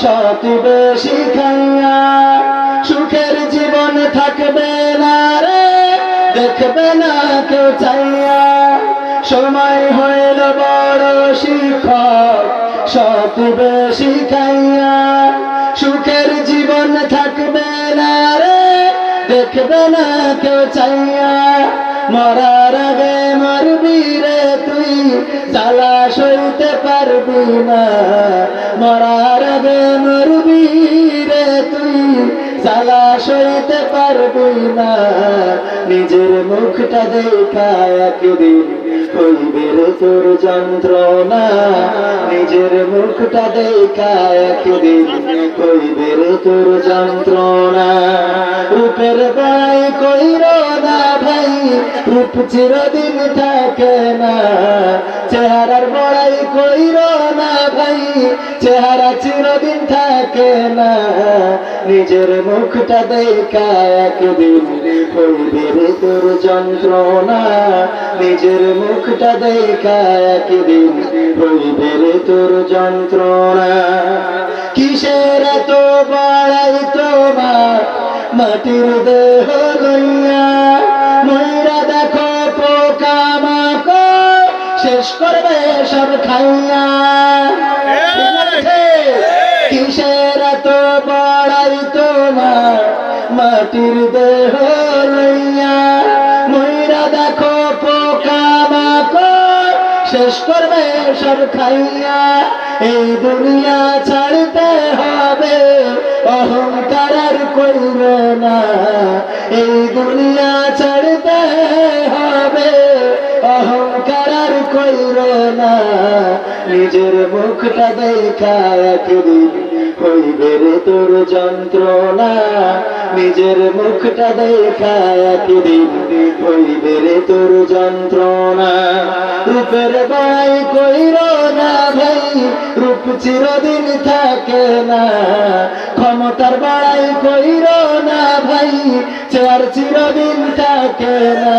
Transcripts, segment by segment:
সতী বেশি খাইয়া সুখের জীবন থাকবে না রে, দেখবে না কেউ চাইয়া। সময় হইল বড় শিক্ষক সতী বেশি খাইয়া সুখের জীবন থাকবে না রে, দেখবে না কেউ চাইয়া। মরার আগে মরবি রে জ্বালা সইতে পারবি না। মরার আগে মরবি রে তুই, জ্বালা সইতে পারবি না। নিজের মুখটা দেখা একদিন হইবে রে তোর যন্ত্রণা। নিজের মুখটা দেখা একদিন হইবে রে তোর যন্ত্রণা। রূপের বাই কইর রূপ চিরদিন থাকে না। চেহারার বড়াই কইর না ভাই, চেহারা চিরদিন থাকে না। নিজের মুখটা দেখা একদিন তোর যন্ত্রণা। নিজের মুখটা দেখা একদিন হইবে তোর যন্ত্রণা। কিসের এত বড়াই তোমার? মাটির দেহ করবে সব খাইয়া। কিসের এত বড়াই তোমার? মাটির দেহ লইয়া। ময়রা দেখো পোকা মাকড়। শেষ করবে সব খাইয়া। এই দুনিয়া ছাড়তে হবে অহংকার আর করবে না। এই দুনিয়া ছাড়তে হবে। আর না, নিজের মুখটা দেখা একদিন হইবে রে তোর যন্ত্রণা। নিজের মুখটা দেখা একদিন হইবে রে তোর যন্ত্রণা। রূপের বাই কইর না ভাই, রূপ চিরদিন থাকে না। ক্ষমতার বাড়াই কইর না ভাই, চেয়ার চিরদিন থাকে না।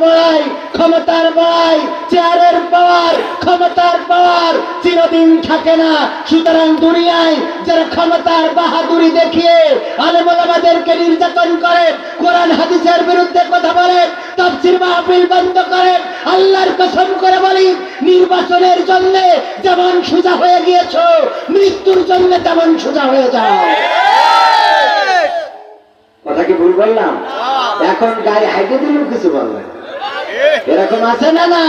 বড়াই ক্ষমতার বড়াই চেয়ারের পাওয়ার ক্ষমতার পাওয়ার চিরদিন থাকে না। সুতরাং দুনিয়ায় যারা ক্ষমতার বাহাদুরি দেখিয়ে আলেমাদেরকে নির্যাতন করে কোরআন হাদিসের বিরুদ্ধে কথা বলে তাফসির মাহফিল বন্ধ করে আল্লাহর কসম করে বলি নির্বাচনের জন্য যেমন সোজা হয়ে গিয়েছো মৃত্যুর জন্য তেমন সোজা হয়ে যাও। কথা কি ভুল বললাম? এখন গায়ে হাইটে দিলেও কিছু বলবেন এরকম আছে না না